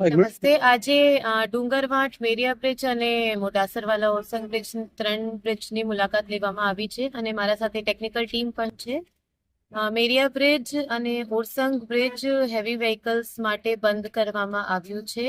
નમસ્તે. આજે ડુંગરવાટ મેરિયા બ્રિજ અને મોડાસરવાલા ઓરસંગ બ્રિજ, ત્રણ બ્રિજની મુલાકાત લેવામાં આવી છે અને મારા સાથે ટેકનિકલ ટીમ પણ છે. મેરિયા બ્રિજ અને ઓરસંગ બ્રિજ હેવી વ્હીકલ્સ માટે બંધ કરવામાં આવ્યું છે.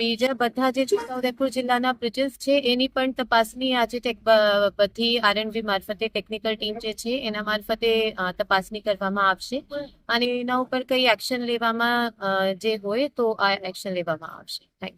બીજા બધા જે છોટાઉદેપુર જિલ્લાના બ્રિજેસ છે, એની પણ તપાસની આજે બધી આરએનવી મારફતે ટેકનિકલ ટીમ જે છે, એના મારફતે તપાસણી કરવામાં આવશે. અને એના ઉપર કઈ એક્શન લેવામાં જે હોય તો આ એક્શન લેવામાં આવશે. થેન્ક